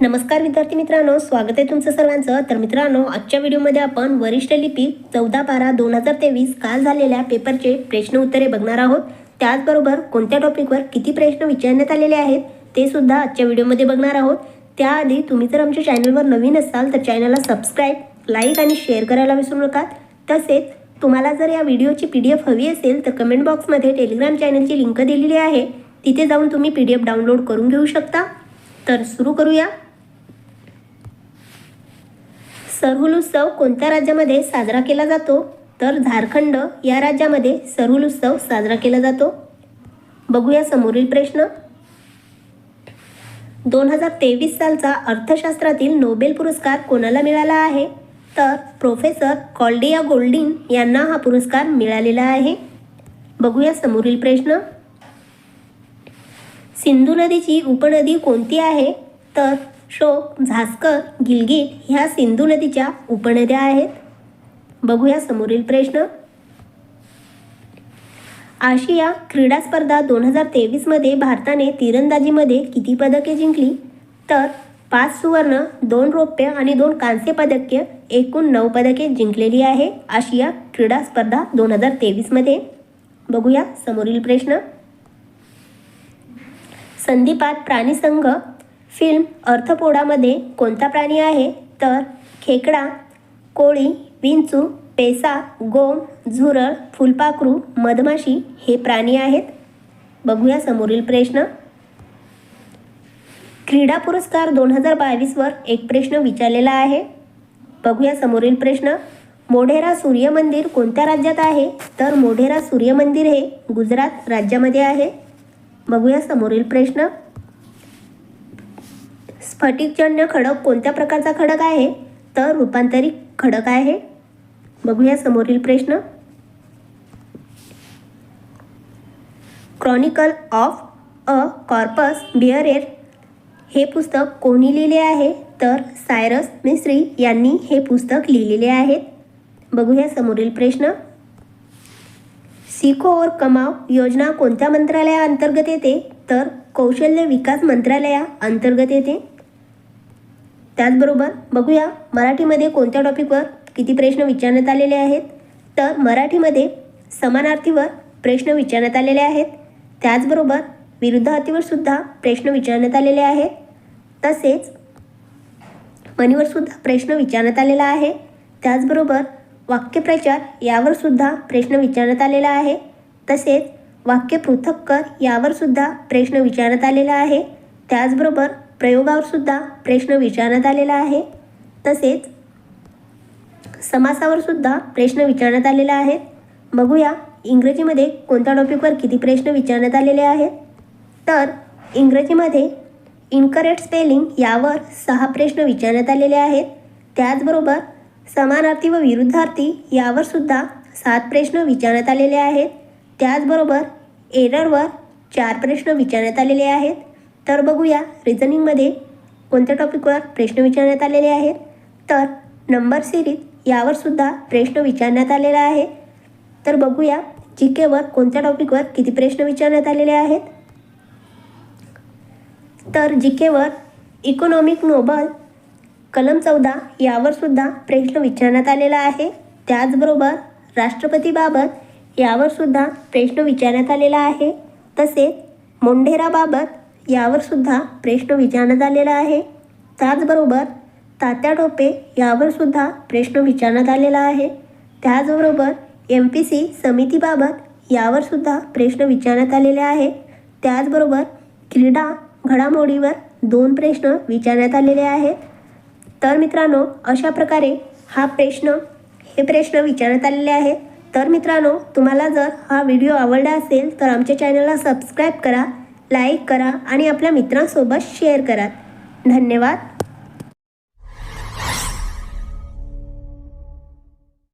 नमस्कार विद्यार्थी मित्रांनो स्वागत आहे तुमचं सर्वांचं. तर मित्रांनो आजच्या व्हिडिओमध्ये आपण वरिष्ठ लिपी चौदा बारा दोन हजार तेवीस काल झालेल्या पेपरचे प्रश्न उत्तरे बघणार आहोत. त्याचबरोबर कोणत्या टॉपिकवर किती प्रश्न विचारण्यात आलेले आहेत ते सुद्धा आजच्या व्हिडिओमध्ये बघणार आहोत. त्याआधी तुम्ही जर आमच्या चॅनलवर नवीन असाल तर चॅनलला सबस्क्राईब लाईक आणि शेअर करायला विसरू नका. तसेच तुम्हाला जर या व्हिडिओची पी डी एफ हवी असेल तर कमेंट बॉक्समध्ये टेलिग्राम चॅनलची लिंक दिलेली आहे. तिथे जाऊन तुम्ही पी डी एफ डाउनलोड करून घेऊ शकता. तर सुरू करूया. सरहुल उत्सव कोणत्या राज्यामध्ये साजरा केला जातो? तर झारखंड या राज्यामध्ये सरहुल उत्सव साजरा केला जातो. बघूया समोरील प्रश्न. दोन हजार तेवीस सालचा अर्थशास्त्रातील नोबेल पुरस्कार कोणाला मिळाला आहे? तर प्रोफेसर कॉल्डिया गोल्डिन यांना हा पुरस्कार मिळालेला आहे. बघूया समोरील प्रश्न. सिंधू नदीची उपनदी कोणती आहे? तर शोक झास्कर गिलगिट ह्या सिंधू नदीच्या उपनद्या आहेत. बघूया समोरील प्रश्न. आशिया क्रीडा स्पर्धा दोन हजार तेवीसमध्ये भारताने तिरंदाजीमध्ये किती पदके जिंकली? तर पाच सुवर्ण दोन रौप्य आणि दोन कांस्य पदके एकूण नऊ पदके जिंकलेली आहे आशिया क्रीडा स्पर्धा दोन हजार तेवीसमध्ये बघूया समोरील प्रश्न. संदीपात प्राणी संघ फिल्म अर्थपोडामध्ये कोणता प्राणी आहे? तर खेकडा कोळी विंचू पेसा गोम झुरळ फुलपाखरू मधमाशी हे प्राणी आहेत. बघूया समोरील प्रश्न. क्रीडा पुरस्कार दोन हजार बावीसवर एक प्रश्न विचारलेला आहे. बघूया समोरील प्रश्न. मोढेरा सूर्य मंदिर कोणत्या राज्यात आहे? तर मोढेरा सूर्य मंदिर हे गुजरात राज्यामध्ये आहे. बघूया समोरील प्रश्न. स्फटिकजन्य खडक कोणत्या प्रकारचा खडक आहे? तर रूपांतरित खडक आहे. बघूया समोरील प्रश्न. Chronicle of a corpse bearer हे पुस्तक कोणी लिहिले आहे? तर सायरस मिस्त्री यांनी हे पुस्तक लिहिलेले आहेत. बघूया समोरील प्रश्न. सिखो और कमाव योजना कोणत्या मंत्रालयाअंतर्गत येते? तर कौशल्य विकास मंत्रालया अंतर्गत येते. त्याचबरोबर बघूया मराठीमध्ये कोणत्या टॉपिकवर किती प्रश्न विचारण्यात आलेले आहेत. तर मराठीमध्ये समानार्थीवर प्रश्न विचारण्यात आलेले आहेत. त्याचबरोबर विरुद्धार्थीवर सुद्धा प्रश्न विचारण्यात आलेले आहेत. तसेच मनीवर सुद्धा प्रश्न विचारण्यात आलेला आहे. त्याचबरोबर वाक्यप्रचार यावर सुद्धा प्रश्न विचारण्यात आलेला आहे. तसेच वाक्य पृथक्कर यावरसुद्धा यावर सुद्धा प्रश्न विचारण्यात आलेला आहे. त्याचबरोबर प्रयोगावर सुद्धा प्रश्न विचारण्यात आलेला आहे. तसेच समासावर सुद्धा प्रश्न विचारण्यात आलेला आहे. बघूया इंग्रजीमध्ये कोणत्या टॉपिकवर किती प्रश्न विचारण्यात आलेले आहेत? तर इंग्रजीमध्ये इनकरेक्ट स्पेलिंग यावर सहा प्रश्न विचारण्यात आलेले आहेत. त्याचबरोबर समानार्थी व विरुद्धार्थी यावर सुद्धा सात प्रश्न विचारण्यात आलेले आहेत. त्याचबरोबर एररवर चार प्रश्न विचारण्यात आलेले आहेत. तर बघूया रिझनिंगमध्ये कोणत्या टॉपिकवर प्रश्न विचारण्यात आलेले आहेत? तर नंबर सिरीज यावर सुद्धा प्रश्न विचारण्यात आलेला आहे. तर बघूया जी केवर कोणत्या टॉपिकवर किती प्रश्न विचारण्यात आलेले आहेत? तर जी केवर इकॉनॉमिक नोबल कलम चौदा यावर सुद्धा प्रश्न विचारण्यात आलेला आहे. त्याचबरोबर राष्ट्रपतीबाबत यावर सुद्धा प्रश्न विचारण्यात आलेला आहे. तसेच मोंढेराबाबत यावर सुद्धा प्रश्न विचारण्यात आलेला आहे. त्याचबरोबर तात्या टोपे यावर सुद्धा प्रश्न विचारण्यात आलेला आहे. त्याचबरोबर एम पी सी समितीबाबत यावर सुद्धा प्रश्न विचारण्यात आलेले आहे. त्याचबरोबर क्रीडा घडामोडीवर दोन प्रश्न विचारण्यात आलेले आहेत. तर मित्रांनो अशा प्रकारे हा प्रश्न हे प्रश्न विचारण्यात आलेले आहेत. तर मित्रांनो तुम्हाला जर हा व्हिडिओ आवडला असेल तर आमच्या चॅनलला सबस्क्राईब करा. लाईक करा आणि आपल्या मित्रांसोबत शेअर करा. धन्यवाद.